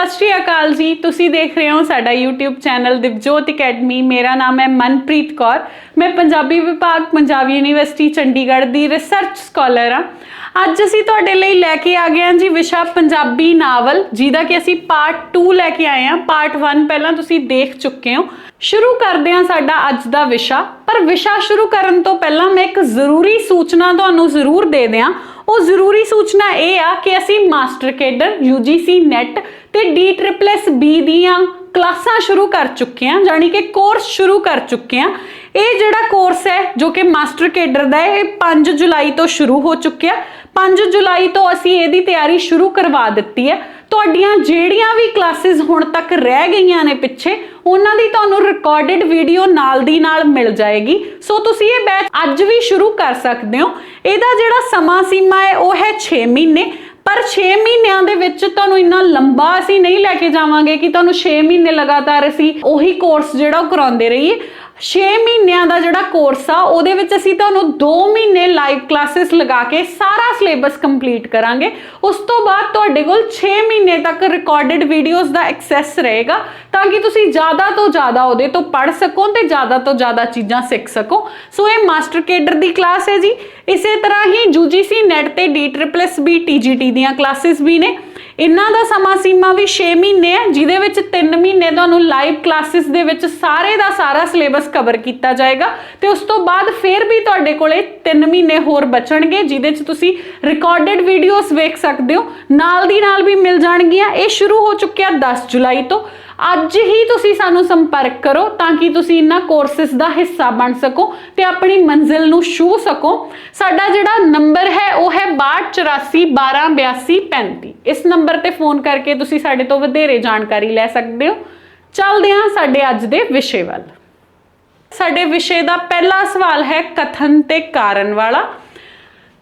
ਸਤਿ ਸ਼੍ਰੀ ਅਕਾਲ ਜੀ। ਤੁਸੀਂ ਦੇਖ ਰਹੇ ਹੋ ਸਾਡਾ YouTube ਚੈਨਲ ਦਿਵਜੋਤ ਅਕੈਡਮੀ ਮੇਰਾ ਨਾਮ ਹੈ ਮਨਪ੍ਰੀਤ ਕੌਰ। ਮੈਂ ਪੰਜਾਬੀ ਵਿਭਾਗ, ਪੰਜਾਬ ਯੂਨੀਵਰਸਿਟੀ ਚੰਡੀਗੜ੍ਹ ਦੀ ਰਿਸਰਚ ਸਕਾਲਰ ਹਾਂ। ਅੱਜ ਅਸੀਂ ਤੁਹਾਡੇ ਲਈ ਲੈ ਕੇ ਆ ਗਏ ਹਾਂ ਜੀ ਵਿਸ਼ਾ ਪੰਜਾਬੀ ਨਾਵਲ, ਜਿਹਦਾ ਕਿ ਅਸੀਂ ਪਾਰਟ 2 ਲੈ ਕੇ ਆਏ ਹਾਂ। ਪਾਰਟ 1 ਪਹਿਲਾਂ ਤੁਸੀਂ ਦੇਖ ਚੁੱਕੇ ਹੋ। ਸ਼ੁਰੂ ਕਰਦੇ ਹਾਂ ਸਾਡਾ ਅੱਜ ਦਾ ਵਿਸ਼ਾ। ਪਰ ਵਿਸ਼ਾ ਸ਼ੁਰੂ ਕਰਨ ਤੋਂ ਪਹਿਲਾਂ ਮੈਂ ਇੱਕ ਜ਼ਰੂਰੀ ਸੂਚਨਾ ਤੁਹਾਨੂੰ ਜ਼ਰੂਰ ਦੇ ਦਿਆਂ। ਉਹ ਜ਼ਰੂਰੀ ਸੂਚਨਾ ਇਹ ਆ ਕਿ ਅਸੀਂ ਮਾਸਟਰ ਕੇਡਰ UGC ਨੈਟ ਤੇ ਬੀ ਦੀਆਂ ਕਲਾਸਾਂ ਸ਼ੁਰੂ ਕਰ ਚੁੱਕੇ ਹਾਂ ਜਾਨੀ ਕਿ ਕੋਰਸ ਸ਼ੁਰੂ ਕਰ ਚੁੱਕੇ ਹਾਂ। ਇਹ ਜਿਹੜਾ ਕੋਰਸ ਹੈ, ਜੋ ਕਿ ਮਾਸਟਰ ਕੇਡਰ ਦਾ ਹੈ, ਇਹ 5 ਜੁਲਾਈ ਤੋਂ ਸ਼ੁਰੂ ਹੋ ਚੁੱਕਿਆ 5 ਜੁਲਾਈ ਤੋਂ ਅਸੀਂ ਇਹਦੀ ਤਿਆਰੀ ਸ਼ੁਰੂ ਕਰਵਾ ਦਿੱਤੀ ਹੈ। ਤੁਹਾਡੀਆਂ ਜਿਹੜੀਆਂ ਵੀ ਕਲਾਸਿਸ ਹੁਣ ਤੱਕ ਰਹਿ ਗਈਆਂ ਨੇ ਪਿੱਛੇ, ਉਹਨਾਂ ਦੀ ਤੁਹਾਨੂੰ ਰਿਕਾਰਡਡ ਵੀਡੀਓ ਨਾਲ ਦੀ ਨਾਲ ਮਿਲ ਜਾਏਗੀ। ਸੋ ਤੁਸੀਂ ਇਹ ਬੈਚ ਅੱਜ ਵੀ ਸ਼ੁਰੂ ਕਰ ਸਕਦੇ ਹੋ। ਇਹਦਾ ਜਿਹੜਾ ਸਮਾਂ ਸੀਮਾ ਹੈ, ਉਹ ਹੈ 6 ਮਹੀਨੇ। ਪਰ 6 ਮਹੀਨਿਆਂ ਦੇ ਵਿੱਚ ਤੁਹਾਨੂੰ ਇੰਨਾ ਲੰਬਾ ਅਸੀਂ ਨਹੀਂ ਲੈ ਕੇ ਜਾਵਾਂਗੇ ਕਿ ਤੁਹਾਨੂੰ 6 ਮਹੀਨੇ ਲਗਾਤਾਰ ਅਸੀਂ ਉਹੀ ਕੋਰਸ ਜਿਹੜਾ ਉਹ ਕਰਾਉਂਦੇ ਰਹੀਏ। 6 ਮਹੀਨਿਆਂ ਦਾ ਜਿਹੜਾ ਕੋਰਸ ਆ, ਉਹਦੇ ਵਿੱਚ ਅਸੀਂ ਤੁਹਾਨੂੰ 2 ਮਹੀਨੇ ਲਾਈਵ ਕਲਾਸਿਸ ਲਗਾ ਕੇ ਸਾਰਾ ਸਿਲੇਬਸ ਕੰਪਲੀਟ ਕਰਾਂਗੇ। ਉਸ ਤੋਂ ਬਾਅਦ ਤੁਹਾਡੇ ਕੋਲ 6 ਮਹੀਨੇ ਤੱਕ ਰਿਕਾਰਡਡ ਵੀਡੀਓਜ਼ ਦਾ ਐਕਸੈਸ ਰਹੇਗਾ, ਤਾਂ ਕਿ ਤੁਸੀਂ ਜ਼ਿਆਦਾ ਤੋਂ ਜ਼ਿਆਦਾ ਉਹਦੇ ਤੋਂ ਪੜ੍ਹ ਸਕੋ ਤੇ ਜ਼ਿਆਦਾ ਤੋਂ ਜ਼ਿਆਦਾ ਚੀਜ਼ਾਂ ਸਿੱਖ ਸਕੋ। ਸੋ ਇਹ ਮਾਸਟਰ ਕੇਡਰ ਦੀ ਕਲਾਸ ਹੈ ਜੀ। ਇਸੇ ਤਰ੍ਹਾਂ ਹੀ UGC ਨੈਟ ਤੇ DSSB TGT ਦੀਆਂ ਕਲਾਸਿਸ ਵੀ ਨੇ। ਇਹਨਾਂ ਦਾ ਸਮਾਂ ਸੀਮਾ ਵੀ 6 ਮਹੀਨੇ ਹੈ, ਜਿਹਦੇ ਵਿੱਚ 3 ਮਹੀਨੇ ਤੁਹਾਨੂੰ ਲਾਈਵ ਕਲਾਸਿਸ ਦੇ ਵਿੱਚ ਸਾਰੇ ਦਾ ਸਾਰਾ ਸਿਲੇਬਸ ਕਵਰ ਕੀਤਾ ਜਾਏਗਾ ਤੇ ਉਸ ਤੋਂ ਬਾਅਦ ਫਿਰ ਵੀ ਤੁਹਾਡੇ ਕੋਲੇ 3 ਮਹੀਨੇ ਹੋਰ ਬਚਣਗੇ, ਜਿਹਦੇ 'ਚ ਤੁਸੀਂ ਰਿਕਾਰਡਡ ਵੀਡੀਓਜ਼ ਵੇਖ ਸਕਦੇ ਹੋ। ਨਾਲ ਦੀ ਨਾਲ ਵੀ ਮਿਲ ਜਾਣਗੀਆਂ। ਇਹ ਸ਼ੁਰੂ ਹੋ ਚੁੱਕਿਆ 10 ਜੁਲਾਈ ਤੋਂ। ਅੱਜ ਹੀ ਤੁਸੀਂ ਸਾਨੂੰ ਸੰਪਰਕ ਕਰੋ ਤਾਂ ਕਿ ਤੁਸੀਂ ਇਹਨਾਂ ਕੋਰਸਸ ਦਾ ਹਿੱਸਾ ਬਣ ਸਕੋ ਤੇ ਆਪਣੀ ਮੰਜ਼ਿਲ ਨੂੰ ਛੂ ਸਕੋ। ਸਾਡਾ ਜਿਹੜਾ ਨੰਬਰ ਹੈ, ਉਹ ਹੈ 62841235 ਇਸ ਨੰਬਰ ਤੇ ਫੋਨ ਕਰਕੇ ਤੁਸੀਂ ਸਾਡੇ ਤੋਂ ਵਧੇਰੇ ਜਾਣਕਾਰੀ ਲੈ ਸਕਦੇ ਹੋ। ਚੱਲਦੇ ਹਾਂ ਸਾਡੇ ਅੱਜ ਦੇ ਵਿਸ਼ੇ ਵੱਲ। ਸਾਡੇ ਵਿਸ਼ੇ ਦਾ ਪਹਿਲਾ ਸਵਾਲ ਹੈ ਕਥਨ ਤੇ ਕਾਰਨ ਵਾਲਾ।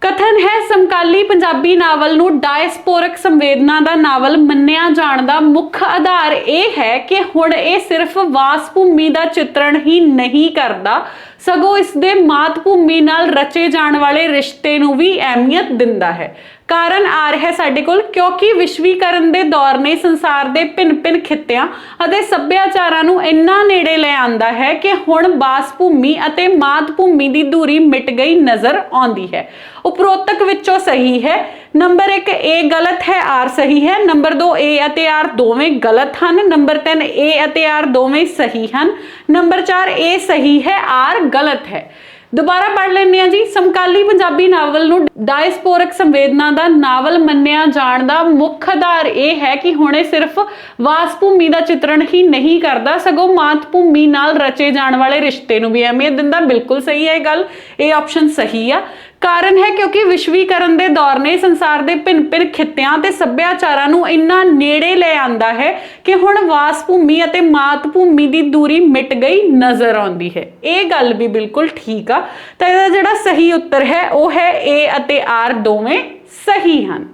ਕਥਨ ਹੈ, ਸਮਕਾਲੀ ਪੰਜਾਬੀ ਨਾਵਲ ਨੂੰ ਡਾਇਸਪੋਰਿਕ ਸੰਵੇਦਨਾ ਦਾ ਨਾਵਲ ਮੰਨਿਆ ਜਾਣ ਦਾ ਮੁੱਖ ਆਧਾਰ ਇਹ ਹੈ ਕਿ ਹੁਣ ਇਹ ਸਿਰਫ ਵਾਸ ਭੂਮੀ ਦਾ ਚਿੱਤਰਣ ਹੀ ਨਹੀਂ ਕਰਦਾ, ਸਗੋਂ ਇਸ ਦੇ ਮਾਤ ਭੂਮੀ ਨਾਲ ਰਚੇ ਜਾਣ ਵਾਲੇ ਰਿਸ਼ਤੇ ਨੂੰ ਵੀ ਅਹਿਮੀਅਤ ਦਿੰਦਾ ਹੈ। ਕਾਰਨ ਆ ਰਿਹਾ ਸਾਡੇ ਕੋਲ, ਕਿਉਂਕਿ ਵਿਸ਼ਵੀਕਰਨ ਦੇ ਦੌਰ ਨੇ ਸੰਸਾਰ ਦੇ ਭਿੰਨ-ਭਿੰਨ ਖਿੱਤਿਆਂ ਅਤੇ ਸੱਭਿਆਚਾਰਾਂ ਨੂੰ ਇੰਨਾ ਨੇੜੇ ਲੈ ਆਂਦਾ ਹੈ ਕਿ ਹੁਣ ਬਾਸ ਭੂਮੀ ਅਤੇ ਮਾਤ ਭੂਮੀ ਦੀ ਦੂਰੀ ਮਿਟ ਗਈ ਨਜ਼ਰ ਆਉਂਦੀ ਹੈ। ਉਪਰੋਕਤ ਵਿੱਚੋਂ ਸਹੀ ਹੈ। ਨੰਬਰ 1 A ਗਲਤ ਹੈ, R ਸਹੀ ਹੈ। ਨੰਬਰ 2 A ਅਤੇ R ਦੋਵੇਂ ਗਲਤ ਹਨ। ਨੰਬਰ 3 A ਅਤੇ R ਦੋਵੇਂ ਸਹੀ ਹਨ। ਨੰਬਰ 4 A ਸਹੀ ਹੈ, R ਗਲਤ ਹੈ। ਦੁਬਾਰਾ ਪੜ੍ਹ ਲੈਂਦੇ ਆ ਜੀ। ਸਮਕਾਲੀ ਪੰਜਾਬੀ ਨਾਵਲ ਨੂੰ ਡਾਇਸਪੋਰਿਕ ਸੰਵੇਦਨਾ ਦਾ ਨਾਵਲ ਮੰਨਿਆ ਜਾਣ ਦਾ ਮੁੱਖ ਆਧਾਰ ਇਹ ਹੈ ਕਿ ਹੁਣੇ ਸਿਰਫ ਵਾਸ ਭੂਮੀ ਦਾ ਚਿੱਤਰਣ ਹੀ ਨਹੀਂ ਕਰਦਾ, ਸਗੋਂ ਮਾਤ ਭੂਮੀ ਨਾਲ ਰਚੇ ਜਾਣ ਵਾਲੇ ਰਿਸ਼ਤੇ ਨੂੰ ਵੀ। ਅਹਿਮੀਅਤ ਦਿੰਦਾ ਬਿਲਕੁਲ ਸਹੀ ਹੈ ਇਹ ਗੱਲ। ਇਹ ਆਪਸ਼ਨ ਸਹੀ ਆ। ਕਾਰਨ ਹੈ ਕਿਉਂਕਿ ਵਿਸ਼ਵੀਕਰਨ ਦੇ ਦੌਰ ਨੇ ਸੰਸਾਰ ਦੇ ਭਿੰਨ-ਭਿੰਨ ਖਿੱਤਿਆਂ ਤੇ ਸੱਭਿਆਚਾਰਾਂ ਨੂੰ ਇੰਨਾ ਨੇੜੇ ਲੈ ਆਂਦਾ ਹੈ ਕਿ ਹੁਣ ਵਾਸ ਭੂਮੀ ਅਤੇ ਮਾਤ ਭੂਮੀ ਦੀ ਦੂਰੀ ਮਿਟ ਗਈ ਨਜ਼ਰ ਆਉਂਦੀ ਹੈ। ਇਹ ਗੱਲ ਵੀ ਬਿਲਕੁਲ ਠੀਕ ਆ। ਤਾਂ ਇਹਦਾ ਜਿਹੜਾ ਸਹੀ ਉੱਤਰ ਹੈ, ਉਹ ਹੈ A ਅਤੇ R ਦੋਵੇਂ ਸਹੀ ਹਨ।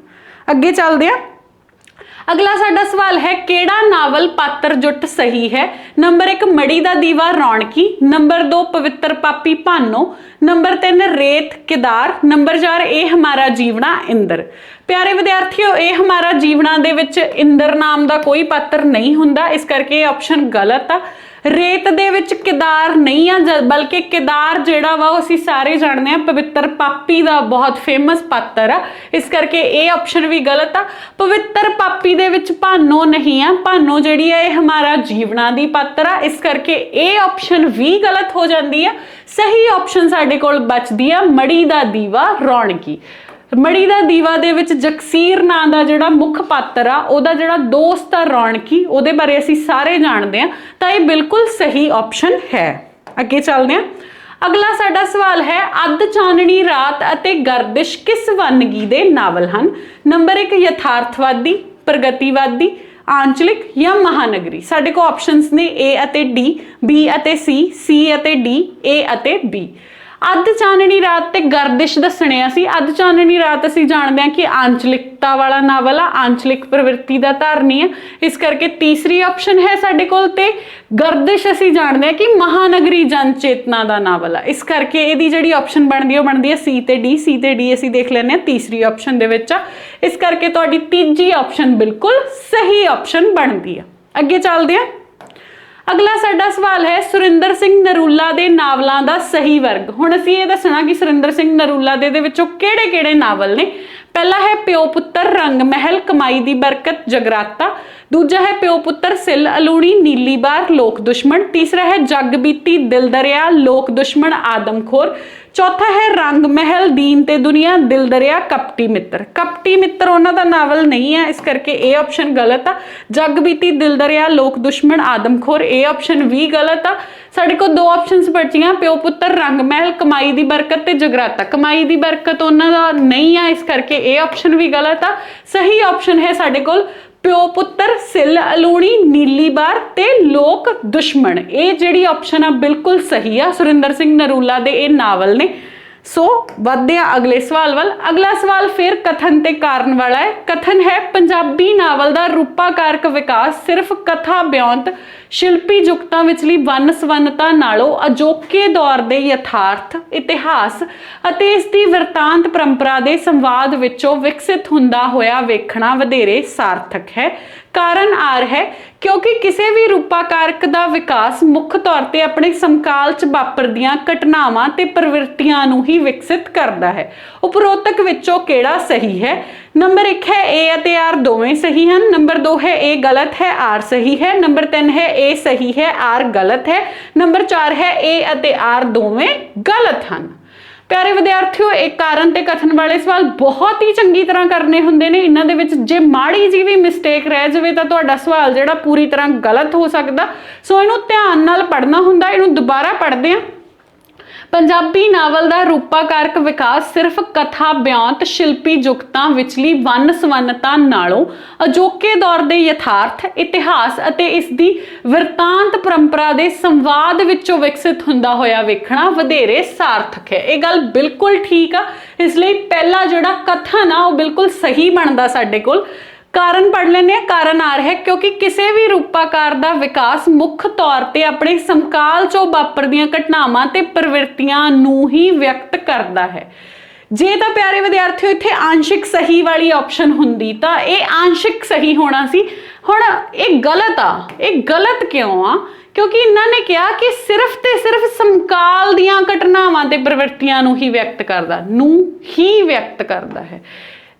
ਅੱਗੇ ਚੱਲਦੇ ਹਾਂ। ਅਗਲਾ ਸਾਡਾ ਸਵਾਲ ਹੈ, ਕਿਹੜਾ ਨਾਵਲ ਪਾਤਰ ਜੁੱਟ ਸਹੀ ਹੈ? ਨੰਬਰ 1 ਮੜੀ ਦਾ ਦੀਵਾ ਰੌਣਕੀ। ਨੰਬਰ 2 ਪਵਿੱਤਰ ਪਾਪੀ ਭਾਨੋ। ਨੰਬਰ 3 ਰੇਤ ਕਿਦਾਰ। ਨੰਬਰ 4 ਇਹ ਹਮਾਰਾ ਜੀਵਣਾ ਇੰਦਰ। ਪਿਆਰੇ ਵਿਦਿਆਰਥੀਓ, ਇਹ ਹਮਾਰਾ ਜੀਵਣਾ ਦੇ ਵਿੱਚ ਇੰਦਰ ਨਾਮ ਦਾ ਕੋਈ ਪਾਤਰ ਨਹੀਂ ਹੁੰਦਾ। ਇਸ ਕਰਕੇ ਇਹ ਆਪਸ਼ਨ ਗਲਤ ਆ। ਰੇਤ ਦੇ ਵਿੱਚ ਕਿਦਾਰ ਨਹੀਂ ਆ, ਜ- ਬਲਕਿ ਕਿਦਾਰ ਜਿਹੜਾ ਵਾ ਉਹ ਅਸੀਂ ਸਾਰੇ ਜਾਣਦੇ ਆ ਪਵਿੱਤਰ ਪਾਪੀ ਦਾ ਬਹੁਤ ਫੇਮਸ ਪਾਤਰ ਆ। ਇਸ ਕਰਕੇ ਇਹ ਆਪਸ਼ਨ ਵੀ ਗਲਤ ਆ। ਪਵਿੱਤਰ ਪਾਪੀ ਦੇ ਵਿੱਚ ਭਾਨੋ ਨਹੀਂ ਆ। ਭਾਨੋ ਜਿਹੜੀ ਆ, ਇਹ ਹਮਾਰਾ ਜੀਵਨਾ ਦੀ ਪਾਤਰ ਆ। ਇਸ ਕਰਕੇ ਇਹ ਆਪਸ਼ਨ ਵੀ ਗਲਤ ਹੋ ਜਾਂਦੀ ਆ। ਸਹੀ ਆਪਸ਼ਨ ਸਾਡੇ ਕੋਲ ਬਚਦੀ ਆ, ਮੜੀ ਦਾ ਦੀਵਾ ਰੌਣਕੀ। ਮੜੀ ਦਾ ਦੀਵਾ ਦੇ ਵਿੱਚ ਜਗਸੀਰ ਨਾਂ ਦਾ ਜਿਹੜਾ ਮੁੱਖ ਪਾਤਰ ਆ, ਉਹਦਾ ਜਿਹੜਾ ਦੋਸਤ ਆ ਰੌਣਕੀ, ਉਹਦੇ ਬਾਰੇ ਅਸੀਂ ਸਾਰੇ ਜਾਣਦੇ ਆ ਤਾਂ ਇਹ ਬਿਲਕੁਲ ਸਹੀ ਆਪਸ਼ਨ ਹੈ। ਅੱਗੇ ਚੱਲਦੇ ਆ ਅਗਲਾ ਸਾਡਾ ਸਵਾਲ ਹੈ, ਅੱਧ ਚਾਨਣੀ ਰਾਤ ਅਤੇ ਗਰਦਿਸ਼ ਕਿਸ ਵੰਨਗੀ ਦੇ ਨਾਵਲ ਹਨ? ਨੰਬਰ 1 ਯਥਾਰਥਵਾਦੀ, ਪ੍ਰਗਤੀਵਾਦੀ, ਆਂਚਲਿਕ ਜਾਂ ਮਹਾਨਗਰੀ? ਸਾਡੇ ਕੋਲ ਆਪਸ਼ਨਸ ਨੇ A ਅਤੇ D, B ਅਤੇ C C ਅਤੇ D, A ਅਤੇ B ਅੱਧ ਚਾਨਣੀ ਰਾਤ ਤੇ ਗਰਦਿਸ਼ ਦੱਸਣਿਆ ਸੀ। ਅੱਧ ਚਾਨਣੀ ਰਾਤ ਅਸੀਂ ਜਾਣਦੇ ਹਾਂ ਕਿ ਆਂਚਲਿਕਤਾ ਵਾਲਾ ਨਾਵਲ ਆ, ਆਂਚਲਿਕ ਪ੍ਰਵਿਰਤੀ ਦਾ ਧਾਰਨੀ ਹੈ ਇਸ ਕਰਕੇ ਤੀਸਰੀ ਆਪਸ਼ਨ ਹੈ ਸਾਡੇ ਕੋਲ ਤੇ ਗਰਦਿਸ਼ ਅਸੀਂ ਜਾਣਦੇ ਹਾਂ ਕਿ ਮਹਾਨਗਰੀ ਜਨ ਚੇਤਨਾ ਦਾ ਨਾਵਲ ਆ। ਇਸ ਕਰਕੇ ਇਹਦੀ ਜਿਹੜੀ ਆਪਸ਼ਨ ਬਣਦੀ ਹੈ ਉਹ ਬਣਦੀ ਹੈ ਸੀ ਤੇ ਡੀ ਸੀ ਤੇ ਡੀ ਅਸੀਂ ਦੇਖ ਲੈਂਦੇ ਹਾਂ ਤੀਸਰੀ ਆਪਸ਼ਨ ਦੇ ਵਿੱਚ ਆ। ਇਸ ਕਰਕੇ ਤੁਹਾਡੀ ਤੀਜੀ ਆਪਸ਼ਨ ਬਿਲਕੁਲ ਸਹੀ ਆਪਸ਼ਨ ਬਣਦੀ ਆ। ਅੱਗੇ ਚੱਲਦੇ ਹਾਂ ਅਗਲਾ ਸਾਡਾ ਸਵਾਲ ਹੈ, ਸੁਰਿੰਦਰ ਸਿੰਘ ਨਰੂਲਾ ਦੇ ਨਾਵਲਾਂ ਦਾ ਸਹੀ ਵਰਗ। ਹੁਣ ਅਸੀਂ ਇਹ ਦੱਸਣਾ ਕਿ ਸੁਰਿੰਦਰ ਸਿੰਘ ਨਰੂਲਾ ਦੇ ਦੇ ਵਿੱਚੋਂ ਕਿਹੜੇ-ਕਿਹੜੇ ਨਾਵਲ ਨੇ? ਪਹਿਲਾ ਹੈ ਪਿਓ ਪੁੱਤਰ ਰੰਗ ਮਹਿਲ ਕਮਾਈ ਦੀ ਬਰਕਤ ਜਗਰਾਤਾ, ਦੂਜਾ ਹੈ ਪਿਓ ਪੁੱਤਰ ਸਿਲ ਅਲੂਣੀ ਨੀਲੀ ਬਾਰ ਲੋਕ ਦੁਸ਼ਮਣ, ਤੀਸਰਾ ਹੈ ਜਗ ਬੀਤੀ ਦਿਲ ਦਰਿਆ ਲੋਕ ਦੁਸ਼ਮਣ ਆਦਮਖੋਰ ਚੌਥਾ ਹੈ ਰੰਗ ਮਹਿਲ ਦੀਨ ਤੇ ਦੁਨੀਆ ਦਿਲ ਦਰਿਆ ਕਪਟੀ ਮਿੱਤਰ। ਕਪਟੀ ਮਿੱਤਰ ਉਹਨਾਂ ਦਾ ਨਾਵਲ ਨਹੀਂ ਹੈ, ਇਸ ਕਰਕੇ ਇਹ ਆਪਸ਼ਨ ਗਲਤ ਆ। ਜਗ ਬੀਤੀ ਦਿਲ ਦਰਿਆ ਲੋਕ ਦੁਸ਼ਮਣ ਆਦਮਖੋਰ ਇਹ ਆਪਸ਼ਨ ਵੀ ਗਲਤ ਆ। ਸਾਡੇ ਕੋਲ ਦੋ ਆਪਸ਼ਨਸ ਬਚੀਆਂ, ਪਿਓ ਪੁੱਤਰ ਰੰਗ ਮਹਿਲ, ਕਮਾਈ ਦੀ ਬਰਕਤ ਤੇ ਜਗਰਾਤਾ। ਕਮਾਈ ਦੀ ਬਰਕਤ ਉਹਨਾਂ ਦਾ ਨਹੀਂ ਆ, ਇਸ ਕਰਕੇ ਇਹ ਆਪਸ਼ਨ ਵੀ ਗਲਤ ਆ। ਸਹੀ ਆਪਸ਼ਨ ਹੈ ਸਾਡੇ ਕੋਲ ਪਿਓ ਪੁੱਤਰ, ਸਿਲ ਅਲੂਣੀ, ਨੀਲੀ ਬਾਰ ਤੇ ਲੋਕ ਦੁਸ਼ਮਣ। ਇਹ ਜਿਹੜੀ ਆਪਸ਼ਨ ਆ, ਬਿਲਕੁਲ ਸਹੀ ਆ। ਸੁਰਿੰਦਰ ਸਿੰਘ ਨਰੂਲਾ ਦੇ ਇਹ ਨਾਵਲ ਨੇ। ਸੋ ਵਧਦੇ ਆ ਅਗਲੇ ਸਵਾਲ ਵੱਲ। ਅਗਲਾ ਸਵਾਲ ਫਿਰ ਕਥਨ ਤੇ ਕਾਰਨ ਵਾਲਾ ਹੈ। ਕਥਨ ਹੈ ਪੰਜਾਬੀ ਨਾਵਲ ਦਾ ਰੂਪਾਕਾਰਕ ਵਿਕਾਸ ਸਿਰਫ ਕਥਾ ਬਿਆੰਤ ਸ਼ਿਲਪੀ ਜੁਗਤਾਂ ਵਿਚਲੀ ਵੰਨ ਸਵੰਨਤਾ ਨਾਲੋਂ ਅਜੋਕੇ ਦੌਰ ਦੇ ਯਥਾਰਥ, ਇਤਿਹਾਸ ਅਤੇ ਇਸ ਦੀ ਵਰਤਾਂਤ ਪਰੰਪਰਾ ਦੇ ਸੰਵਾਦ ਵਿੱਚੋਂ ਵਿਕਸਿਤ ਹੁੰਦਾ ਹੋਇਆ ਵੇਖਣਾ ਵਧੇਰੇ ਸਾਰਥਕ ਹੈ। ਕਾਰਨ ਆਰ ਹੈ, ਕਿਉਂਕਿ ਕਿਸੇ ਵੀ ਰੂਪਾਕਾਰਕ ਦਾ ਵਿਕਾਸ ਮੁੱਖ ਤੌਰ ਤੇ ਆਪਣੇ ਸਮਕਾਲ 'ਚ ਵਾਪਰਦੀਆਂ ਘਟਨਾਵਾਂ ਤੇ ਪ੍ਰਵਿਰਤੀਆਂ ਨੂੰ ਹੀ ਵਿਕਸਿਤ ਕਰਦਾ ਹੈ। ਉਪਰੋਕਤ ਵਿੱਚੋਂ ਕਿਹੜਾ ਸਹੀ ਹੈ? ਨੰਬਰ 1 ਹੈ A ਅਤੇ R ਦੋਵੇਂ ਸਹੀ ਹਨ। ਨੰਬਰ 2 ਹੈ A ਗਲਤ ਹੈ, R ਸਹੀ ਹੈ। ਨੰਬਰ 3 ਹੈ A ਸਹੀ ਹੈ, R ਗਲਤ ਹੈ। ਨੰਬਰ 4 ਹੈ A ਅਤੇ R ਦੋਵੇਂ ਗਲਤ ਹਨ। ਪਿਆਰੇ ਵਿਦਿਆਰਥੀਓ, ਇਹ ਕਾਰਨ ਤੇ ਕਥਨ ਵਾਲੇ ਸਵਾਲ ਬਹੁਤ ਹੀ ਚੰਗੀ ਤਰ੍ਹਾਂ ਕਰਨੇ ਹੁੰਦੇ ਨੇ। ਇਹਨਾਂ ਦੇ ਵਿੱਚ ਜੇ ਮਾੜੀ ਜੀ ਵੀ ਮਿਸਟੇਕ ਰਹਿ ਜਾਵੇ ਤਾਂ ਤੁਹਾਡਾ ਸਵਾਲ ਜਿਹੜਾ ਪੂਰੀ ਤਰ੍ਹਾਂ ਗਲਤ ਹੋ ਸਕਦਾ। ਸੋ ਇਹਨੂੰ ਧਿਆਨ ਨਾਲ ਪੜ੍ਹਨਾ ਹੁੰਦਾ, ਇਹਨੂੰ ਦੁਬਾਰਾ ਪੜ੍ਹਦੇ ਹਾਂ। ਪੰਜਾਬੀ ਨਾਵਲ ਦਾ ਰੂਪਾਕਾਰਕ ਵਿਕਾਸ ਸਿਰਫ ਕਥਾ, ਬਿਆੰਤ, ਸ਼ਿਲਪੀ ਜੁਗਤਾਂ ਵਿਚਲੀ ਵੰਨ ਸਵੰਨਤਾ ਨਾਲੋਂ ਅਜੋਕੇ ਦੌਰ ਦੇ ਯਥਾਰਥ, ਇਤਿਹਾਸ ਅਤੇ ਇਸ ਦੀ ਵਰਤਾਂਤ ਪਰੰਪਰਾ ਦੇ ਸੰਵਾਦ ਵਿੱਚੋਂ ਵਿਕਸਿਤ ਹੁੰਦਾ ਹੋਇਆ ਵੇਖਣਾ ਵਧੇਰੇ ਸਾਰਥਕ ਹੈ। ਇਹ ਗੱਲ ਬਿਲਕੁਲ ਠੀਕ ਆ। ਇਸ ਲਈ ਪਹਿਲਾ ਜਿਹੜਾ ਕਥਨ ਆ, ਉਹ ਬਿਲਕੁਲ ਸਹੀ ਬਣਦਾ ਸਾਡੇ ਕੋਲ। ਕਾਰਨ ਪੜ ਲੈਂਦੇ ਆ ਕਾਰਨ ਆ ਰਿਹਾ ਹੈ, ਕਿਉਂਕਿ ਕਿਸੇ ਵੀ ਰੂਪਾਕਾਰ ਦਾ ਵਿਕਾਸ ਮੁੱਖ ਤੌਰ ਤੇ ਆਪਣੇ ਸਮਕਾਲ ਚੋਂ ਵਾਪਰਦੀਆਂ ਘਟਨਾਵਾਂ ਤੇ ਪ੍ਰਵਿਰਤੀਆਂ ਨੂੰ ਹੀ ਵਿਅਕਤ ਕਰਦਾ ਹੈ। ਜੇ ਤਾਂ ਪਿਆਰੇ ਵਿਦਿਆਰਥੀਓ, ਇੱਥੇ ਆਂਸ਼ਿਕ ਸਹੀ ਵਾਲੀ ਆਪਸ਼ਨ ਹੁੰਦੀ, ਤਾਂ ਇਹ ਆਂਸ਼ਿਕ ਸਹੀ ਹੋਣਾ ਸੀ। ਹੁਣ ਇਹ ਗਲਤ ਆ, ਇਹ ਗਲਤ ਕਿਉਂ ਆ? ਕਿਉਂਕਿ ਇਹਨਾਂ ਨੇ ਕਿਹਾ ਕਿ ਸਿਰਫ ਤੇ ਸਿਰਫ ਸਮਕਾਲ ਦੀਆਂ ਘਟਨਾਵਾਂ ਤੇ ਪ੍ਰਵਿਰਤੀਆਂ ਨੂੰ ਹੀ ਵਿਅਕਤ ਕਰਦਾ, ਨੂੰ ਹੀ ਵਿਅਕਤ ਕਰਦਾ ਹੈ।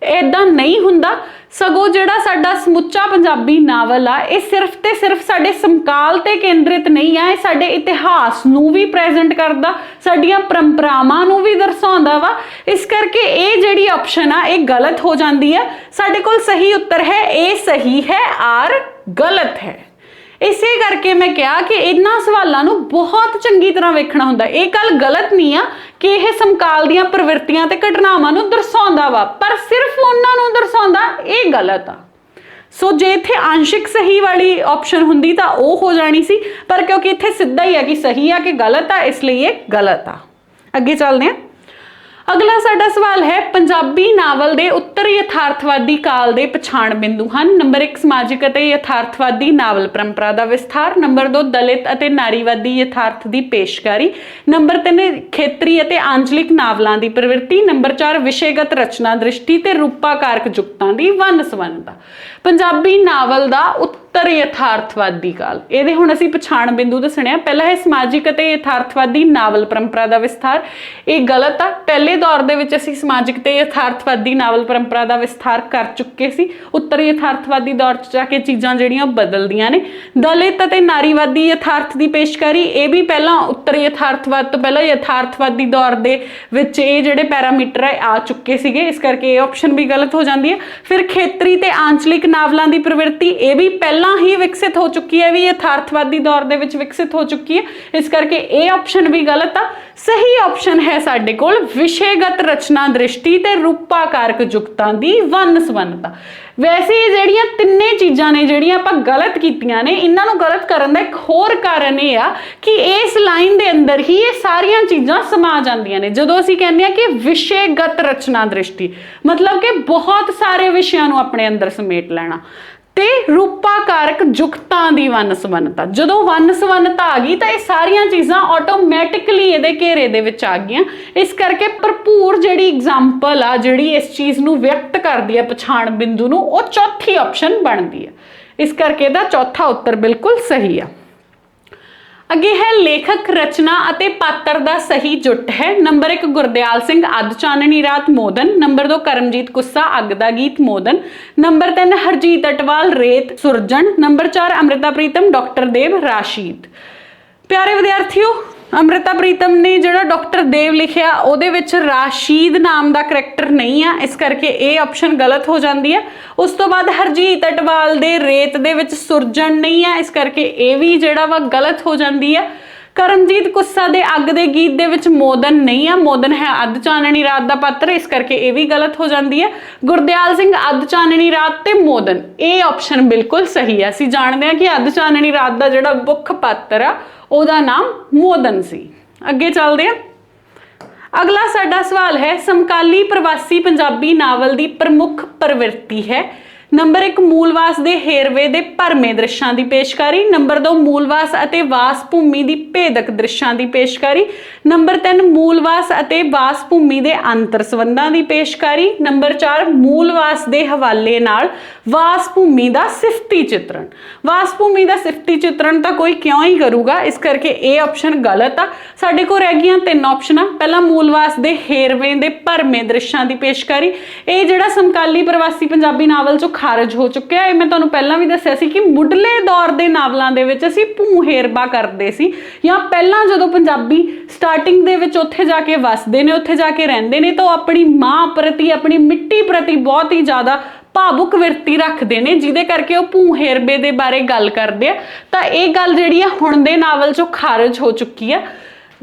ਇਦਾਂ ਨਹੀਂ ਹੁੰਦਾ। ਸਗੋਂ ਜਿਹੜਾ ਸਾਡਾ ਸਮੁੱਚਾ ਪੰਜਾਬੀ ਨਾਵਲ ਆ, ਇਹ ਸਿਰਫ ਤੇ ਸਿਰਫ ਸਾਡੇ ਸਮਕਾਲ ਤੇ ਕੇਂਦਰਿਤ ਨਹੀਂ ਆ, ਇਹ ਸਾਡੇ ਇਤਿਹਾਸ ਨੂੰ ਵੀ ਪ੍ਰੈਜ਼ੈਂਟ ਕਰਦਾ, ਸਾਡੀਆਂ ਪਰੰਪਰਾਵਾਂ ਨੂੰ ਵੀ ਦਰਸਾਉਂਦਾ ਵਾ। ਇਸ ਕਰਕੇ ਇਹ ਜਿਹੜੀ ਆਪਸ਼ਨ ਆ, ਇਹ ਗਲਤ ਹੋ ਜਾਂਦੀ ਆ। ਸਾਡੇ ਕੋਲ ਸਹੀ ਉੱਤਰ ਹੈ, ਇਹ ਸਹੀ ਹੈ, ਆਰ ਗਲਤ ਹੈ। ਇਸੇ ਕਰਕੇ ਮੈਂ ਕਿਹਾ ਕਿ ਇਹਨਾਂ ਸਵਾਲਾਂ ਨੂੰ ਬਹੁਤ ਚੰਗੀ ਤਰ੍ਹਾਂ ਵੇਖਣਾ ਹੁੰਦਾ। ਇਹ ਗੱਲ ਗਲਤ ਨਹੀਂ ਆ ਕਿ ਇਹ ਸਮਕਾਲ ਦੀਆਂ ਪ੍ਰਵਿਰਤੀਆਂ ਤੇ ਘਟਨਾਵਾਂ ਨੂੰ ਦਰਸਾਉਂਦਾ ਵਾ, ਪਰ ਸਿਰਫ ਉਹਨਾਂ ਨੂੰ ਦਰਸਾਉਂਦਾ, ਇਹ ਗਲਤ ਆ। ਸੋ ਜੇ ਇੱਥੇ ਆਂਸ਼ਿਕ ਸਹੀ ਵਾਲੀ ਆਪਸ਼ਨ ਹੁੰਦੀ ਤਾਂ ਉਹ ਹੋ ਜਾਣੀ ਸੀ, ਪਰ ਕਿਉਂਕਿ ਇੱਥੇ ਸਿੱਧਾ ਹੀ ਆ ਕਿ ਸਹੀ ਆ ਕਿ ਗਲਤ ਆ, ਇਸ ਲਈ ਇਹ ਗਲਤ ਆ। ਅੱਗੇ ਚੱਲਦੇ ਹਾਂ। ਅਗਲਾ ਸਾਡਾ ਸਵਾਲ ਹੈ, ਪੰਜਾਬੀ ਨਾਵਲ ਦੇ ਉੱਤਰ ਯਥਾਰਥਵਾਦੀ ਕਾਲ ਦੇ ਪਛਾਣ ਬਿੰਦੂ ਹਨ। ਨੰਬਰ 1 ਸਮਾਜਿਕ ਅਤੇ ਯਥਾਰਥਵਾਦੀ ਨਾਵਲ ਪਰੰਪਰਾ ਦਾ ਵਿਸਥਾਰ। ਨੰਬਰ 2 ਦਲਿਤ ਅਤੇ ਨਾਰੀਵਾਦੀ ਯਥਾਰਥ ਦੀ ਪੇਸ਼ਕਾਰੀ। ਨੰਬਰ 3 ਖੇਤਰੀ ਅਤੇ ਆਂਚਲਿਕ ਨਾਵਲਾਂ ਦੀ ਪ੍ਰਵਿਰਤੀ। ਨੰਬਰ 4 ਵਿਸ਼ੇਗਤ ਰਚਨਾ ਦ੍ਰਿਸ਼ਟੀ ਤੇ ਰੂਪਾਕਾਰਕ ਜੁਗਤਾਂ ਦੀ ਵੰਨ ਸਵੰਨਤਾ ਪੰਜਾਬੀ ਨਾਵਲ ਦਾ ਉੱਤਰ ਯਥਾਰਥਵਾਦੀ ਕਾਲ। ਇਹਦੇ ਹੁਣ ਅਸੀਂ ਪਛਾਣ ਬਿੰਦੂ ਦੱਸਣੇ ਪਹਿਲਾ ਹੈ ਸਮਾਜਿਕ ਅਤੇ ਯਥਾਰਥਵਾਦੀ ਨਾਵਲ ਪਰੰਪਰਾ ਦਾ ਵਿਸਥਾਰ। ਇਹ ਗਲਤ ਆ। ਪਹਿਲੇ ਦੌਰ ਦੇ ਵਿੱਚ ਅਸੀਂ ਸਮਾਜਿਕ ਤੇ ਯਥਾਰਥਵਾਦੀ ਨਾਵਲ ਪਰੰਪਰਾ ਦਾ ਵਿਸਥਾਰ ਕਰ ਚੁੱਕੇ ਸੀ। ਉੱਤਰ ਯਥਾਰਥਵਾਦੀ ਦੌਰ 'ਚ ਜਾ ਕੇ ਚੀਜ਼ਾਂ ਜਿਹੜੀਆਂ ਬਦਲਦੀਆਂ ਨੇ। ਦਲਿਤ ਅਤੇ ਨਾਰੀਵਾਦੀ ਯਥਾਰਥ ਦੀ ਪੇਸ਼ਕਾਰੀ, ਇਹ ਵੀ ਪਹਿਲਾਂ ਉੱਤਰ ਯਥਾਰਥਵਾਦ ਤੋਂ ਪਹਿਲਾਂ ਯਥਾਰਥਵਾਦੀ ਦੌਰ ਦੇ ਵਿੱਚ ਇਹ ਜਿਹੜੇ ਪੈਰਾਮੀਟਰ ਹੈ ਆ ਚੁੱਕੇ ਸੀਗੇ। ਇਸ ਕਰਕੇ ਇਹ ਆਪਸ਼ਨ ਵੀ ਗਲਤ ਹੋ ਜਾਂਦੀ ਹੈ। ਫਿਰ ਖੇਤਰੀ ਤੇ ਆਂਚਲਿਕ ਨਾਵਲਾਂ ਦੀ ਪ੍ਰਵਿਰਤੀ, ਇਹ ਵੀ ਪਹਿਲਾਂ ਪਹਿਲਾਂ ਹੀ ਵਿਕਸਿਤ ਹੋ ਚੁੱਕੀ ਹੈ, ਵੀ ਯਥਾਰਥਵਾਦੀ ਦੌਰ ਦੇ ਵਿੱਚ ਵਿਕਸਿਤ ਹੋ ਚੁੱਕੀ ਹੈ। ਇਸ ਕਰਕੇ ਇਹ ਆਪਸ਼ਨ ਵੀ ਗਲਤ ਆ, ਸਹੀ ਆਪਸ਼ਨ ਹੈ ਸਾਡੇ ਕੋਲ ਵਿਸ਼ੇਗਤ ਰਚਨਾ ਦ੍ਰਿਸ਼ਟੀ ਤੇ ਰੂਪਾਕਾਰਕ ਜੁਗਤਾਂ ਦੀ ਵੰਨ-ਸੁਵੰਨਤਾ। ਵੈਸੇ ਇਹ ਜਿਹੜੀਆਂ ਤਿੰਨੇ ਚੀਜ਼ਾਂ ਨੇ, ਜਿਹੜੀਆਂ ਆਪਾਂ ਗਲਤ ਕੀਤੀਆਂ ਨੇ, ਇਹਨਾਂ ਨੂੰ ਗਲਤ ਕਰਨ ਦਾ ਇੱਕ ਹੋਰ ਕਾਰਨ ਇਹ ਆ ਕਿ ਇਸ ਲਾਈਨ ਦੇ ਅੰਦਰ ਹੀ ਇਹ ਸਾਰੀਆਂ ਚੀਜ਼ਾਂ ਸਮਾ ਜਾਂਦੀਆਂ ਨੇ। ਜਦੋਂ ਅਸੀਂ ਕਹਿੰਦੇ ਆ ਕਿ ਵਿਸ਼ੇਗਤ ਰਚਨਾ ਦ੍ਰਿਸ਼ਟੀ, ਮਤਲਬ ਕਿ ਬਹੁਤ ਸਾਰੇ ਵਿਸ਼ਿਆਂ ਨੂੰ ਆਪਣੇ ਅੰਦਰ ਸਮੇਟ ਲੈਣਾ। ਤੇ ਰੂਪਾਕਾਰਕ ਜੁਗਤਾਂ ਦੀ ਵੰਨ ਸਵੰਨਤਾ ਜਦੋਂ ਵੰਨ ਸਵੰਨਤਾ ਆ ਗਈ ਤਾਂ ਇਹ ਸਾਰੀਆਂ ਚੀਜ਼ਾਂ ਆਟੋਮੈਟਿਕਲੀ ਇਹਦੇ ਘੇਰੇ ਦੇ ਵਿੱਚ ਆ ਗਈਆਂ। ਇਸ ਕਰਕੇ ਭਰਪੂਰ ਜਿਹੜੀ ਐਗਜ਼ਾਮਪਲ ਆ, ਜਿਹੜੀ ਇਸ ਚੀਜ਼ ਨੂੰ ਵਿਅਕਤ ਕਰਦੀ ਹੈ ਪਛਾਣ ਬਿੰਦੂ ਨੂੰ, ਉਹ ਚੌਥੀ ਆਪਸ਼ਨ ਬਣਦੀ ਹੈ ਇਸ ਕਰਕੇ ਇਹਦਾ ਚੌਥਾ ਉੱਤਰ ਬਿਲਕੁਲ ਸਹੀ ਆ। ਅੱਗੇ ਹੈ ਲੇਖਕ, ਰਚਨਾ ਅਤੇ ਪਾਤਰ ਦਾ ਸਹੀ ਜੁੱਟ ਹੈ। ਨੰਬਰ 1 ਗੁਰਦਿਆਲ ਸਿੰਘ, ਅੱਧ ਚਾਨਣੀ ਰਾਤ ਮੋਦਨ। ਨੰਬਰ 2 ਕਰਮਜੀਤ ਕੁੱਸਾ ਅੱਗ ਦਾ ਗੀਤ ਮੋਦਨ। ਨੰਬਰ 3 ਹਰਜੀਤ ਅਟਵਾਲ, ਰੇਤ Surjan. Number 4 Amrita Pritam, doctor Dev Rashid. ਪਿਆਰੇ ਵਿਦਿਆਰਥੀਓ ਅੰਮ੍ਰਿਤਾ ਪ੍ਰੀਤਮ ਨੇ ਜਿਹੜਾ ਡਾਕਟਰ ਦੇਵ ਲਿਖਿਆ, ਉਹਦੇ ਵਿੱਚ ਰਾਸ਼ੀਦ ਨਾਮ ਦਾ ਕਰੈਕਟਰ ਨਹੀਂ ਆ, ਇਸ ਕਰਕੇ ਇਹ ਆਪਸ਼ਨ ਗਲਤ ਹੋ ਜਾਂਦੀ ਹੈ ਉਸ ਤੋਂ ਬਾਅਦ ਹਰਜੀਤ ਅਟਵਾਲ ਦੇ ਰੇਤ ਦੇ ਵਿੱਚ ਸੁਰਜਣ ਨਹੀਂ ਆ, ਇਸ ਕਰਕੇ ਇਹ ਵੀ ਜਿਹੜਾ ਵਾ ਗਲਤ ਹੋ ਜਾਂਦੀ ਹੈ ਕਰਮਜੀਤ ਕੁੱਸਾ ਦੇ ਅੱਗ ਦੇ ਗੀਤ ਦੇ ਵਿੱਚ ਮੋਦਨ ਨਹੀਂ ਆ। ਮੋਦਨ ਹੈ ਅੱਧ ਚਾਨਣੀ ਰਾਤ ਦਾ ਪਾਤਰ, ਇਸ ਕਰਕੇ ਇਹ ਵੀ ਗਲਤ ਹੋ ਜਾਂਦੀ ਹੈ। ਗੁਰਦਿਆਲ ਸਿੰਘ ਅੱਧ ਚਾਨਣੀ ਰਾਤ ਤੇ ਮੋਦਨ। ਇਹ ਆਪਸ਼ਨ ਬਿਲਕੁਲ ਸਹੀ ਹੈ। ਅਸੀਂ ਜਾਣਦੇ ਹਾਂ ਕਿ ਅੱਧ ਚਾਨਣੀ ਰਾਤ ਦਾ ਜਿਹੜਾ ਮੁੱਖ ਪਾਤਰ ਆ, ਉਹਦਾ ਨਾਮ ਮੋਦਨ ਸੀ। ਅੱਗੇ ਚੱਲਦੇ ਹਾਂ। ਅਗਲਾ ਸਾਡਾ ਸਵਾਲ ਹੈ, ਸਮਕਾਲੀ ਪ੍ਰਵਾਸੀ ਪੰਜਾਬੀ ਨਾਵਲ ਦੀ ਪ੍ਰਮੁੱਖ ਪ੍ਰਵਿਰਤੀ ਹੈ। ਨੰਬਰ 1 ਮੂਲਵਾਸ ਦੇ ਹੇਰਵੇ ਦੇ ਭਰਮੇ ਦ੍ਰਿਸ਼ਾਂ ਦੀ ਪੇਸ਼ਕਾਰੀ। ਨੰਬਰ 2 ਮੂਲਵਾਸ ਅਤੇ ਵਾਸ ਭੂਮੀ ਦੀ ਭੇਦਕ ਦ੍ਰਿਸ਼ਾਂ ਦੀ ਪੇਸ਼ਕਾਰੀ। ਨੰਬਰ 3 ਮੂਲਵਾਸ ਅਤੇ ਵਾਸ ਭੂਮੀ ਦੇ ਅੰਤਰ ਸੰਬੰਧਾਂ ਦੀ ਪੇਸ਼ਕਾਰੀ। ਨੰਬਰ 4 ਮੂਲਵਾਸ ਦੇ ਹਵਾਲੇ ਨਾਲ ਵਾਸ ਭੂਮੀ ਦਾ ਸਿਫਤੀ ਚਿੱਤਰਣ। ਵਾਸ ਭੂਮੀ ਦਾ ਸਿਫਤੀ ਚਿੱਤਰਣ ਤਾਂ ਕੋਈ ਕਿਉਂ ਹੀ ਕਰੂਗਾ? ਇਸ ਕਰਕੇ ਇਹ ਆਪਸ਼ਨ ਗਲਤ ਆ। ਸਾਡੇ ਕੋਲ ਰਹਿ ਗਈਆਂ ਤਿੰਨ ਆਪਸ਼ਨਾਂ ਪਹਿਲਾ ਮੂਲਵਾਸ ਦੇ ਹੇਰਵੇ ਦੇ ਭਰਮੇ ਦ੍ਰਿਸ਼ਾਂ ਦੀ ਪੇਸ਼ਕਾਰੀ। ਇਹ ਜਿਹੜਾ ਸਮਕਾਲੀ ਪ੍ਰਵਾਸੀ ਪੰਜਾਬੀ ਨਾਵਲ ਚੋਂ ਖਾਰਜ ਹੋ ਚੁੱਕਿਆ ਹੈ। ਮੈਂ ਤੁਹਾਨੂੰ ਪਹਿਲਾਂ ਵੀ ਦੱਸਿਆ ਸੀ ਕਿ ਮੁੱਢਲੇ ਦੌਰ ਦੇ ਨਾਵਲਾਂ ਦੇ ਵਿੱਚ ਅਸੀਂ ਭੂ ਹੇਰਬਾ ਕਰਦੇ ਸੀ ਜਾਂ ਪਹਿਲਾਂ ਜਦੋਂ ਪੰਜਾਬੀ ਸਟਾਰਟਿੰਗ ਦੇ ਵਿੱਚ ਉੱਥੇ ਜਾ ਕੇ ਵਸਦੇ ਨੇ, ਉੱਥੇ ਜਾ ਕੇ ਰਹਿੰਦੇ ਨੇ, ਤਾਂ ਉਹ ਆਪਣੀ ਮਾਂ ਪ੍ਰਤੀ, ਆਪਣੀ ਮਿੱਟੀ ਪ੍ਰਤੀ ਬਹੁਤ ਹੀ ਜ਼ਿਆਦਾ ਭਾਵੁਕ ਵਿਰਤੀ ਰੱਖਦੇ ਨੇ, ਜਿਹਦੇ ਕਰਕੇ ਉਹ ਭੂ ਹੇਰਬੇ ਦੇ ਬਾਰੇ ਗੱਲ ਕਰਦੇ ਆ। ਤਾਂ ਇਹ ਗੱਲ ਜਿਹੜੀ ਆ, ਹੁਣ ਦੇ ਨਾਵਲ ਚੋਂ ਖਾਰਜ ਹੋ ਚੁੱਕੀ ਆ।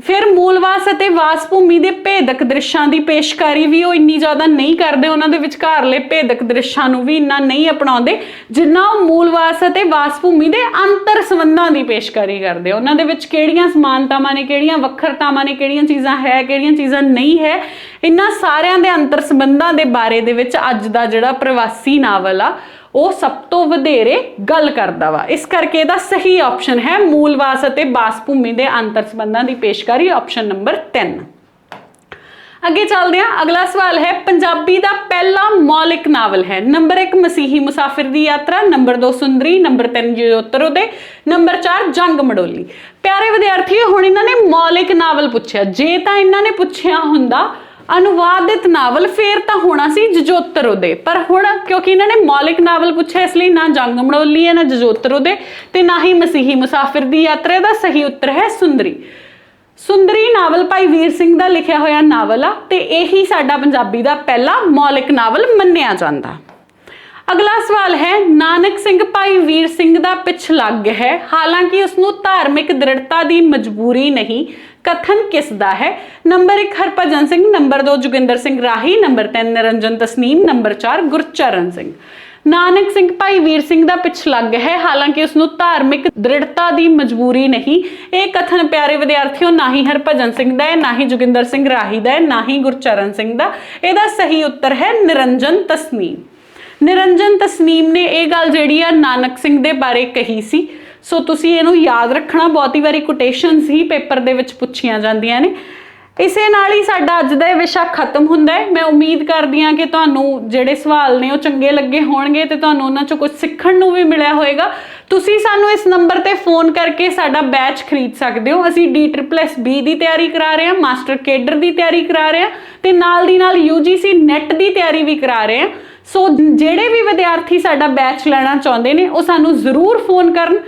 ਫਿਰ ਮੂਲਵਾਸ ਅਤੇ ਵਾਸ ਭੂਮੀ ਦੇ ਭੇਦਕ ਦ੍ਰਿਸ਼ਾਂ ਦੀ ਪੇਸ਼ਕਾਰੀ ਵੀ ਉਹ ਇੰਨੀ ਜ਼ਿਆਦਾ ਨਹੀਂ ਕਰਦੇ, ਉਹਨਾਂ ਦੇ ਵਿਚਕਾਰਲੇ ਭੇਦਕ ਦ੍ਰਿਸ਼ਾਂ ਨੂੰ ਵੀ ਇੰਨਾ ਨਹੀਂ ਅਪਣਾਉਂਦੇ, ਜਿੰਨਾ ਉਹ ਮੂਲਵਾਸ ਅਤੇ ਵਾਸ ਭੂਮੀ ਦੇ ਅੰਤਰ ਸੰਬੰਧਾਂ ਦੀ ਪੇਸ਼ਕਾਰੀ ਕਰਦੇ। ਉਹਨਾਂ ਦੇ ਵਿੱਚ ਕਿਹੜੀਆਂ ਸਮਾਨਤਾਵਾਂ ਨੇ, ਕਿਹੜੀਆਂ ਵੱਖਰਤਾਵਾਂ ਨੇ, ਕਿਹੜੀਆਂ ਚੀਜ਼ਾਂ ਹੈ, ਕਿਹੜੀਆਂ ਚੀਜ਼ਾਂ ਨਹੀਂ ਹੈ, ਇਹਨਾਂ ਸਾਰਿਆਂ ਦੇ ਅੰਤਰ ਸੰਬੰਧਾਂ ਦੇ ਬਾਰੇ ਦੇ ਵਿੱਚ ਅੱਜ ਦਾ ਜਿਹੜਾ ਪ੍ਰਵਾਸੀ ਨਾਵਲ ਆ ਉਹ ਸਭ ਤੋਂ ਵਧੇਰੇ ਗੱਲ ਕਰਦਾ ਵਾ। ਇਸ ਕਰਕੇ ਇਹਦਾ ਸਹੀ ਆਪਸ਼ਨ ਹੈ ਮੂਲਵਾਸ ਅਤੇ ਬਾਸ ਭੂਮੀ ਦੇ ਅੰਤਰ ਸੰਬੰਧਾਂ ਦੀ ਪੇਸ਼ਕਾਰੀ ਆਪਸ਼ਨ ਨੰਬਰ 3 ਅੱਗੇ ਚੱਲਦੇ ਹਾਂ। ਅਗਲਾ ਸਵਾਲ ਹੈ, ਪੰਜਾਬੀ ਦਾ ਪਹਿਲਾ ਮੌਲਿਕ ਨਾਵਲ ਹੈ। ਨੰਬਰ 1 ਮਸੀਹੀ ਮੁਸਾਫਿਰ ਦੀ ਯਾਤਰਾ, ਨੰਬਰ 2 ਸੁੰਦਰੀ, ਨੰਬਰ 3 ਜਯੋਤਰ ਉਦੇ ਨੰਬਰ 4 ਜੰਗ ਮਡੋਲੀ। ਪਿਆਰੇ ਵਿਦਿਆਰਥੀਓ, ਹੁਣ ਇਹਨਾਂ ਨੇ ਮੌਲਿਕ ਨਾਵਲ ਪੁੱਛਿਆ। ਜੇ ਤਾਂ ਇਹਨਾਂ ਨੇ ਪੁੱਛਿਆ ਹੁੰਦਾ ਅਨੁਵਾਦਿਤ ਨਾਵਲ ਫੇਰ ਤਾਂ ਹੋਣਾ ਸੀ ਜਜੋਤਰ ਉਦੇ ਪਰ ਹੁਣ ਕਿਉਂਕਿ ਇਹਨਾਂ ਨੇ ਮੌਲਿਕ ਨਾਵਲ ਪੁੱਛਿਆ, ਇਸ ਲਈ ਨਾ ਜੰਗ ਮੜੋਲੀ ਹੈ, ਨਾ ਜਜੋਤਰ ਉਦੇ ਤੇ ਨਾ ਹੀ ਮਸੀਹੀ ਮੁਸਾਫਿਰ ਦੀ ਯਾਤਰਾ। ਦਾ ਸਹੀ ਉੱਤਰ ਹੈ ਸੁੰਦਰੀ। ਸੁੰਦਰੀ ਨਾਵਲ ਭਾਈ ਵੀਰ ਸਿੰਘ ਦਾ ਲਿਖਿਆ ਹੋਇਆ ਨਾਵਲ ਆ ਤੇ ਇਹੀ ਸਾਡਾ ਪੰਜਾਬੀ ਦਾ ਪਹਿਲਾ ਮੌਲਿਕ ਨਾਵਲ ਮੰਨਿਆ ਜਾਂਦਾ। ਅਗਲਾ ਸਵਾਲ ਹੈ, ਨਾਨਕ ਸਿੰਘ ਭਾਈ ਵੀਰ ਸਿੰਘ ਦਾ ਪਿਛਲੱਗ ਹੈ। ਹਾਲਾਂਕਿ ਉਸ ਨੂੰ ਧਾਰਮਿਕ ਦ੍ਰਿੜਤਾ ਦੀ ਮਜਬੂਰੀ ਨਹੀਂ, ਕਥਨ ਕਿਸ ਦਾ ਹੈ? Number 1 Harbhajan Singh, number 2 Joginder Singh Rahi, number 3 Niranjan Tasneem, number 4 Gurcharan Singh. Nanak Singh Bhai Vir Singh ਦਾ ਪਿਛਲੱਗ ਹੈ, ਹਾਲਾਂਕਿ ਉਸ ਨੂੰ ਧਾਰਮਿਕ ਦ੍ਰਿੜਤਾ ਦੀ ਮਜਬੂਰੀ ਨਹੀਂ। ਇਹ ਕਥਨ ਪਿਆਰੇ ਵਿਦਿਆਰਥੀਓ, ਨਾ ਹੀ ਹਰਭਜਨ ਸਿੰਘ ਦਾ ਹੈ, ਨਾ ਹੀ ਜੋਗਿੰਦਰ ਸਿੰਘ ਰਾਹੀ ਦਾ ਹੈ, ਨਾ ਹੀ ਗੁਰਚਰਨ ਸਿੰਘ ਦਾ। ਇਹਦਾ ਸਹੀ ਉੱਤਰ ਹੈ ਨਿਰੰਜਨ ਤਸਨੀਮ। ਨਿਰੰਜਨ ਤਸਨੀਮ ਨੇ ਇਹ ਗੱਲ ਜਿਹੜੀ ਆ ਨਾਨਕ ਸਿੰਘ ਦੇ ਬਾਰੇ ਕਹੀ ਸੀ। ਸੋ ਤੁਸੀਂ ਇਹਨੂੰ ਯਾਦ ਰੱਖਣਾ, ਬਹੁਤੀ ਵਾਰੀ ਕੋਟੇਸ਼ਨਸ ਹੀ ਪੇਪਰ ਦੇ ਵਿੱਚ ਪੁੱਛੀਆਂ ਜਾਂਦੀਆਂ ਨੇ। ਇਸੇ ਨਾਲ ਹੀ ਸਾਡਾ ਅੱਜ ਦਾ ਇਹ ਵਿਸ਼ਾ ਖਤਮ ਹੁੰਦਾ ਹੈ। ਮੈਂ ਉਮੀਦ ਕਰਦੀ ਹਾਂ ਕਿ ਤੁਹਾਨੂੰ ਜਿਹੜੇ ਸਵਾਲ ਨੇ ਉਹ ਚੰਗੇ ਲੱਗੇ ਹੋਣਗੇ ਤੇ ਤੁਹਾਨੂੰ ਉਹਨਾਂ ਚੋਂ ਕੁਝ ਸਿੱਖਣ ਨੂੰ ਵੀ ਮਿਲਿਆ ਹੋਵੇਗਾ ਤੁਸੀਂ ਸਾਨੂੰ ਇਸ ਨੰਬਰ ਤੇ ਫੋਨ ਕਰਕੇ ਸਾਡਾ ਬੈਚ ਖਰੀਦ ਸਕਦੇ ਹੋ। ਅਸੀਂ ਡੀ ਟ੍ਰਿਪਲਸ ਬੀ ਦੀ ਤਿਆਰੀ ਕਰਾ ਰਹੇ ਹਾਂ, ਮਾਸਟਰ ਕੇਡਰ ਦੀ ਤਿਆਰੀ ਕਰਾ ਰਹੇ ਹਾਂ ਤੇ ਨਾਲ ਦੀ ਨਾਲ UGC ਨੈਟ ਦੀ ਤਿਆਰੀ ਵੀ ਕਰਾ ਰਹੇ ਹਾਂ। ਸੋ ਜਿਹੜੇ ਵੀ ਵਿਦਿਆਰਥੀ ਸਾਡਾ ਬੈਚ ਲੈਣਾ ਚਾਹੁੰਦੇ ਨੇ, ਉਹ ਸਾਨੂੰ ਜ਼ਰੂਰ ਫੋਨ ਕਰਨ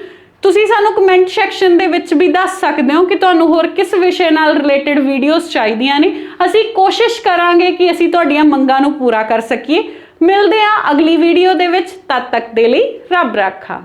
ਤੁਸੀਂ ਸਾਨੂੰ ਕਮੈਂਟ ਸੈਕਸ਼ਨ ਦੇ ਵਿੱਚ ਵੀ ਦੱਸ ਸਕਦੇ ਹੋ ਕਿ ਤੁਹਾਨੂੰ ਹੋਰ ਕਿਸ ਵਿਸ਼ੇ ਨਾਲ ਰਿਲੇਟਡ ਵੀਡੀਓਜ਼ ਚਾਹੀਦੀਆਂ ਨੇ। ਅਸੀਂ ਕੋਸ਼ਿਸ਼ ਕਰਾਂਗੇ ਕਿ ਅਸੀਂ ਤੁਹਾਡੀਆਂ ਮੰਗਾਂ ਨੂੰ ਪੂਰਾ ਕਰ ਸਕੀਏ। ਮਿਲਦੇ ਹਾਂ ਅਗਲੀ ਵੀਡੀਓ ਦੇ ਵਿੱਚ। ਤਦ ਤੱਕ ਦੇ ਲਈ ਰੱਬ ਰਾਖਾ।